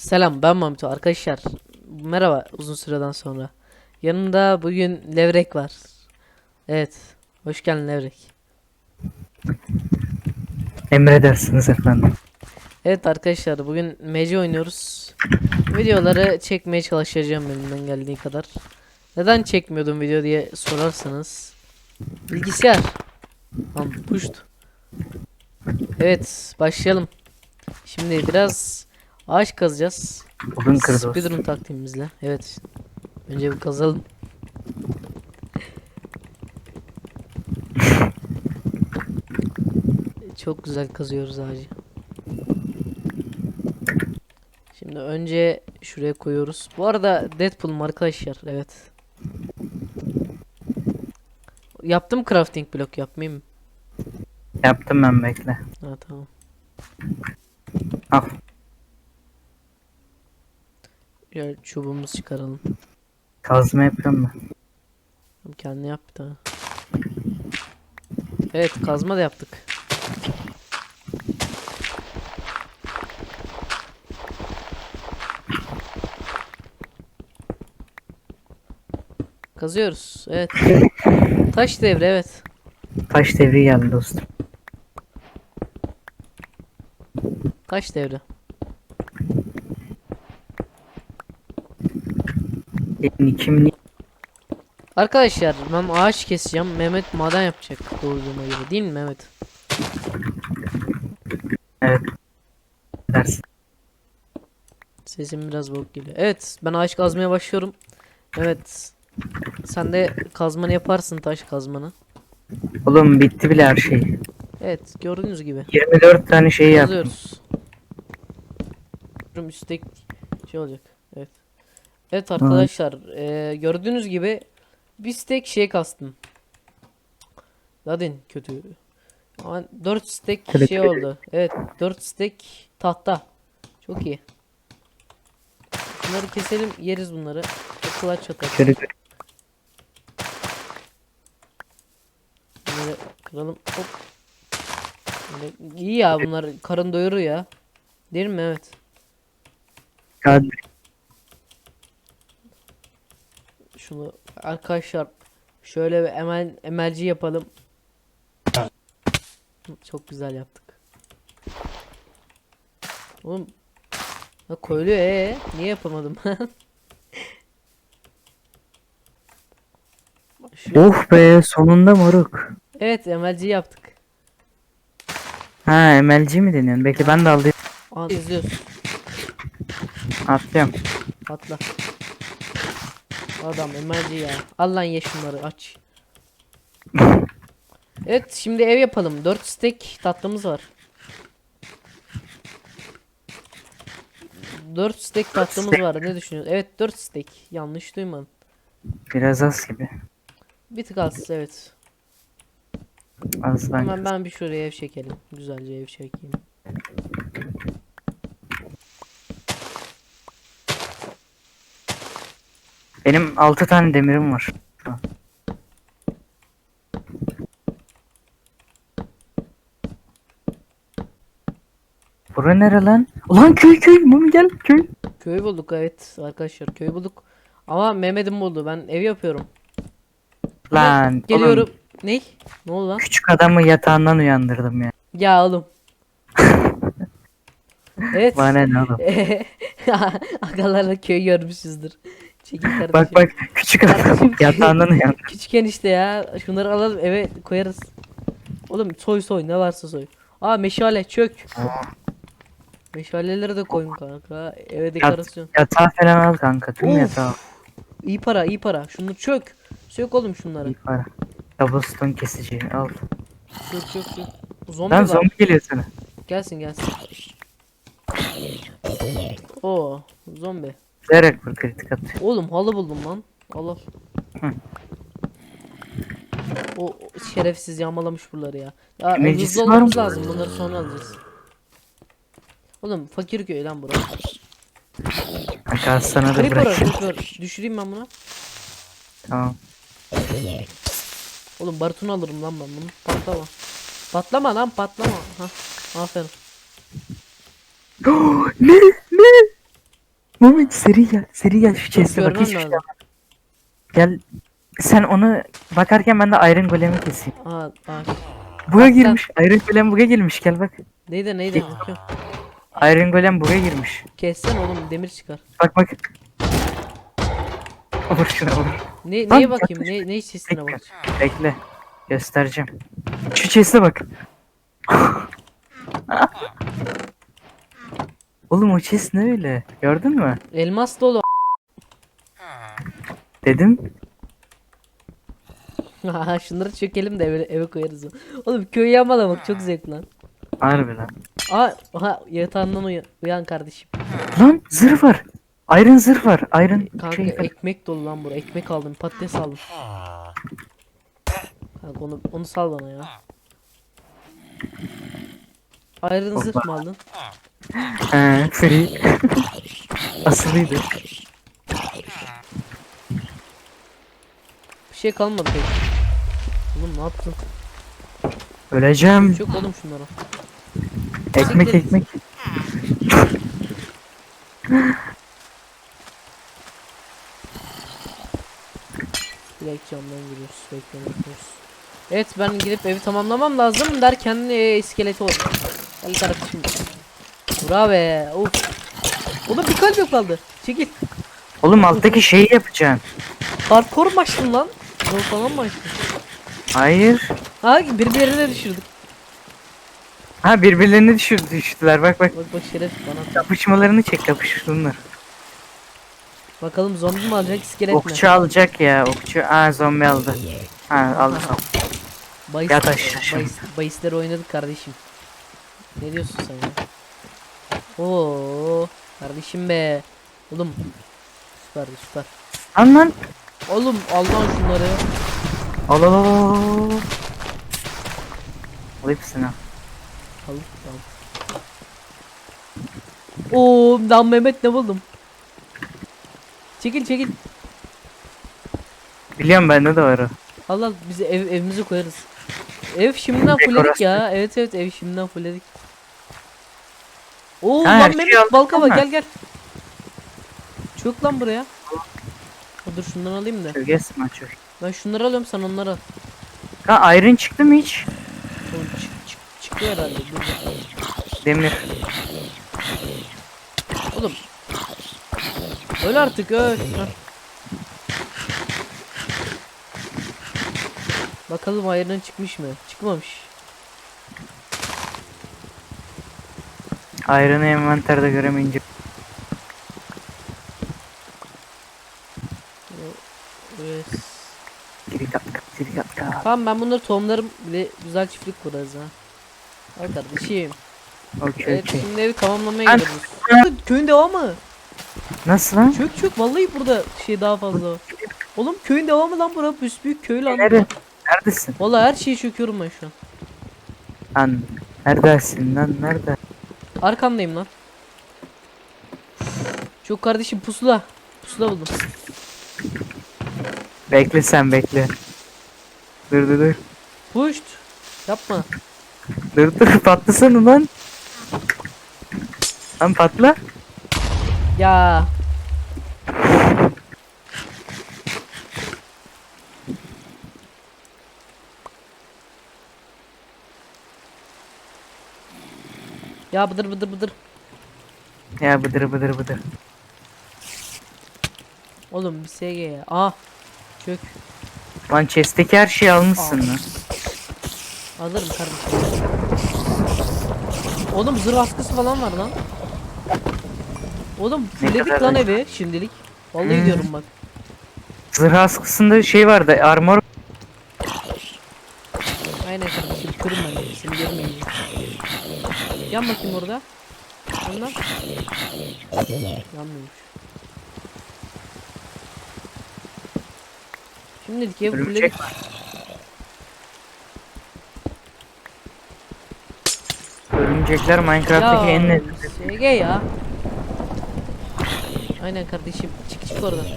Selam ben Mamito arkadaşlar. Merhaba uzun süreden sonra. Yanımda bugün Levrek var. Evet. Hoş geldin Levrek. Emredersiniz efendim. Evet arkadaşlar bugün MC oynuyoruz. Videoları çekmeye çalışacağım elimden geldiği kadar. Neden çekmiyordum video diye sorarsanız. Bilgisayar. Lan puşt. Evet başlayalım. Şimdi biraz ağaç kazacağız. Bugün kırdı. Speedrun taktiğimizle. Evet. Önce bir kazalım. Çok güzel kazıyoruz ağacı. Şimdi önce şuraya koyuyoruz. Bu arada Deadpool'um arkadaşlar. Evet. Yaptım crafting blok yapmayayım mı? Yaptım ben bekle. Ha tamam. Al. Gel çubuğumuzu çıkaralım. Kazma yapıyorum ben. Kendine yap bir tane. Evet kazma da yaptık. Kazıyoruz. Evet. Taş devre evet. Taş devri geldi dostum. Taş devre. Senin kimliği Arkadaşlar ben ağaç keseceğim. Mehmet maden yapacak doğduğuma göre değil mi Mehmet? dersin. Sesim biraz bozuk geliyor. Evet ben ağaç kazmaya başlıyorum. Evet. Sen de kazmanı yaparsın taş kazmanı. Oğlum bitti bile her şey. Evet gördüğünüz gibi. 24 tane şey yaptım. Yazıyoruz. Üstteki şey olacak. Evet. Arkadaşlar eee, gördüğünüz gibi bir stack şey kastım. Zaten kötü. Ama 4 stack şey oldu. Evet 4 stack tahta. Çok iyi. Bunları keselim yeriz bunları. Kılaç atar. Bunları kıralım. Hop. Böyle iyi ya bunlar karın doyurur ya. Değil mi evet. kağıt Şunu arkadaşlar şöyle bir emel emelci yapalım. Çok güzel yaptık. Oğlum ha koyuluyor ee niye yapamadım? Şu- Oh be sonunda moruk. evet emelci yaptık. Ha MLG mi deniyorsun? Bekle ben de alayım. Aa, izliyoruz. Atlıyorum. Atla. Adam emelci ya. Al lan ye şunları aç. Evet şimdi ev yapalım. 4 stack tatlımız var. 4 stack tatlımız var. Ne düşünüyorsun? Evet 4 stack. Yanlış duymadın. Biraz az gibi. Bir tık az evet. Az Hemen ben. ben bir şuraya ev çekelim. Güzelce ev çekeyim. Benim 6 tane demirim var. Bura nere lan? Ulan köy köy Mami gel köy. Köy bulduk evet arkadaşlar köy bulduk. Ama Mehmet'im buldu. Ben ev yapıyorum. Lan Geliyorum. oğlum, Ne? Ne oldu lan? küçük adamı yatağından uyandırdım ya. Ya oğlum. evet. Bana ne oğlum. Agalarla köy görmüşüzdür. Çekil kardeşim. Bak bak küçük adam yatağından uyandır. Küçükken işte ya. Şunları alalım eve koyarız. Oğlum soy soy ne varsa soy. Aa meşale çök. Meşaleleri de koyun kanka. Eve dekorasyon. Yatağı falan al kanka tüm Of. yatağı. İyi para iyi para. Şunu çök. Sök oğlum şunları. İyi para. Cobblestone kesici al. Çök çök çök. Zombi Lan var. zombi geliyor sana. Gelsin gelsin. Oo zombi. Bilerek vur kritik atıyor. Oğlum halı buldum lan. Al al. Hı. O şerefsiz yağmalamış buraları ya. Ya hızlı var olmamız mı? lazım. Bunları sonra alacağız. Oğlum fakir köy lan burası. Kanka sana da Creeper var, bırak. creeper. Düşüreyim ben bunu. Tamam. Oğlum baritonu alırım lan ben bunu. Patlama. Patlama lan patlama. Ha. Aferin. ne? Ne? Mehmet seri gel. Seri gel şu chest'e bak Görmem hiçbir şey lazım. Gel. Sen onu bakarken ben de Iron Golem'i keseyim. Aa, aa. Buga girmiş. Iron Golem buga girmiş gel bak. Neydi neydi? Bakıyorum. Iron Golem buga girmiş. Kessen oğlum demir çıkar. Bak bak. Vur şuna vur. Ne, Lan, neye bakayım? Ne, ne Bekle. bak. Bekle. Göstereceğim. Şu chest'e bak. Oğlum o chest ne öyle? Gördün mü? Elmas dolu. Dedim. Şunları çökelim de eve, eve koyarız. Oğlum köyü yağmalamak çok zevkli lan. Harbi lan. Aa, aha, yatağından uyan, uyan kardeşim. Lan zırh var. Iron zırh var. Iron Kanka şey var. ekmek dolu lan bura. Ekmek aldım, patates aldım. Kanka onu, onu sal bana ya. Iron zırh mı aldın? He, free. Asılıydı. Bir şey kalmadı pek. Oğlum ne yaptın? Öleceğim. Çok oğlum şunlara. Ekmek ekmek. Direkt camdan giriyoruz. Beklemiyoruz. Evet ben gidip evi tamamlamam lazım derken e, iskeleti oldu. Gel kardeşim. Bravo be. Uf. Oğlum bir kalp yok kaldı. Çekil. Oğlum alttaki şeyi yapacaksın. Hardcore mu açtın lan? Zor falan mı açtın? Hayır. Ha birbirlerine düşürdük. Ha birbirlerini düşürdü düştüler. Bak bak. Bak bak şeref bana. Kapışmalarını çek kapışsınlar. Bakalım zombi mi alacak iskelet mi? Okçu alacak ya. Okçu. Aa zombi aldı. Ha aldı. Bahis, Yat aşağı bahis, bahisleri oynadık kardeşim. Ne diyorsun sen ya? Oo kardeşim be. Oğlum. Süper süper. Lan lan. Oğlum al lan şunları. Al al al al, hepsini. al. Al. Oo lan Mehmet ne buldum? Çekil çekil. Biliyorum bende de var. Allah al bizi ev, evimizi koyarız. Ev şimdiden fullledik ya. Evet evet ev şimdiden fullledik. Oo Ha, lan şeyi Mehmet aldık balka bak ama. gel gel. Çök lan buraya. Dur şundan alayım da. Gölgesi mi açıyor? Ben şunları alıyorum sen onları al. Ha iron çıktı mı hiç? Oğlum çık, çık, çıkıyor herhalde. Dur. Demir. Oğlum. Öl artık öl. Heh. Bakalım ayarından çıkmış mı? Çıkmamış. Iron'ı envanterde göremeyince. Evet. Geri kat kat geri kat kat. Tamam ben bunları tohumlarım bile güzel çiftlik kurarız ha. Al kardeşim. Okey Evet okey. şimdi evi tamamlamaya gidiyoruz. Köyün devamı. Nasıl lan? Çök çök vallahi burada şey daha fazla. Oğlum köyün devamı lan bura büyük köy lan. Nere? Neredesin? Vallahi her şeyi çöküyorum ben şu an. Lan neredesin lan nerede? Arkandayım lan. Çok kardeşim pusula. Pusula buldum. Bekle sen bekle. Dur dur dur. Puşt. Yapma. Dur dur patlasana lan. Lan patla. Ya. Ya bıdır bıdır bıdır. Ya bıdır bıdır bıdır. Oğlum bir SG ya. Ah. Çök. Lan chest'teki her şeyi almışsın lan. Alırım kardeşim. Oğlum zırh askısı falan var lan. Oğlum Ne fulledik lan acı. evi şimdilik. Vallahi Hmm. diyorum bak. Zırh askısında şey vardı armor. Aynen kardeşim kırın ben de, seni görmeyince. Yan bakayım orada. Yandan. Yanmıyormuş. Örümcek fulledik. var. Örümcekler Minecraft'taki en net. SG ya. Aynen kardeşim. Çık çık oradan.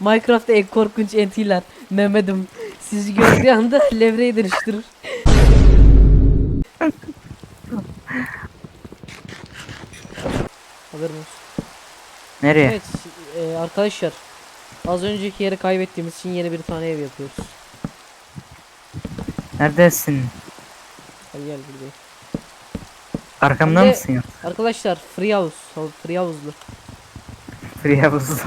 Minecraft'ta en korkunç entiler. Mehmet'im. Sizi gördüğü anda levreyi dönüştürür. Haberin olsun. Nereye? Evet e, arkadaşlar. Az önceki yeri kaybettiğimiz için yeni bir tane ev yapıyoruz. Neredesin? Gel gel buradayım. Arkamda Şimdi- mısın? Arkadaşlar free house. Free house'lu. Free House.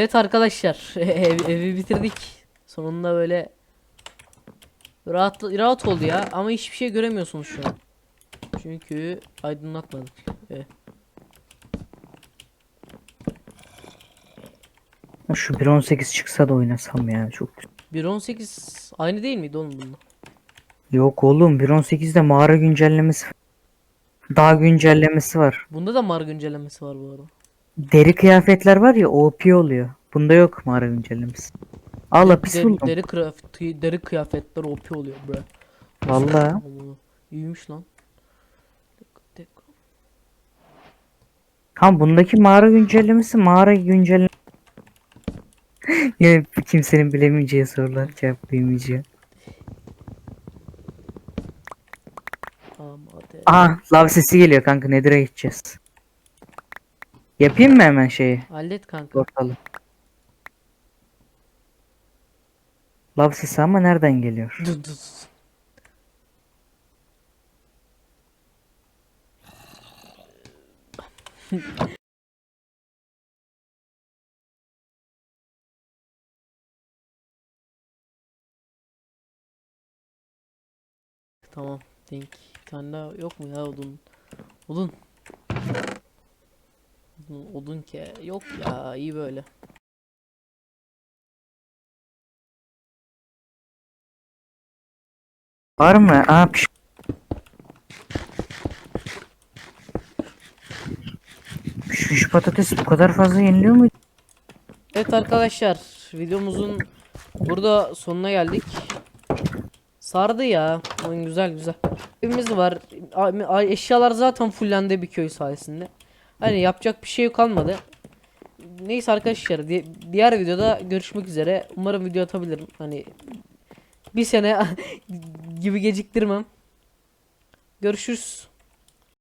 Evet arkadaşlar ev, evi bitirdik. Sonunda böyle rahat rahat oldu ya ama hiçbir şey göremiyorsunuz şu an. Çünkü aydınlatmadık. Evet. Şu 1.18 çıksa da oynasam ya çok güzel. 1.18 aynı değil miydi oğlum bununla? Yok oğlum 1.18'de mağara güncellemesi daha güncellemesi var. Bunda da mar güncellemesi var bu arada. Deri kıyafetler var ya OP oluyor. Bunda yok mağara güncellemesi. Al lapis Deri, buldum. deri, kıyafet, deri kıyafetler OP oluyor bre. Allah. İyiymiş lan. Ha bundaki mağara güncellemesi mağara güncelleme. Yine kimsenin bilemeyeceği sorular cevaplayamayacağı. Tamam hadi. Aha lav sesi geliyor kanka Nether'a gideceğiz. Yapayım mı hemen şeyi Hallet kanka. portalı? Lav sesi ama nereden geliyor? Dur, dur. Tamam. Denk. Bir tane daha yok mu ya odun? Odun. Odun ki. Yok ya iyi böyle. Var mı? Aa piş. Pişmiş patates bu kadar fazla yeniliyor mu? Evet arkadaşlar videomuzun burada sonuna geldik. Sardı ya. Oyun güzel güzel. Evimiz var. Eşyalar zaten fullendi bir köy sayesinde. Hani yapacak bir şey kalmadı. Neyse arkadaşlar di- diğer videoda görüşmek üzere. Umarım video atabilirim. Hani bir sene gibi geciktirmem. Görüşürüz.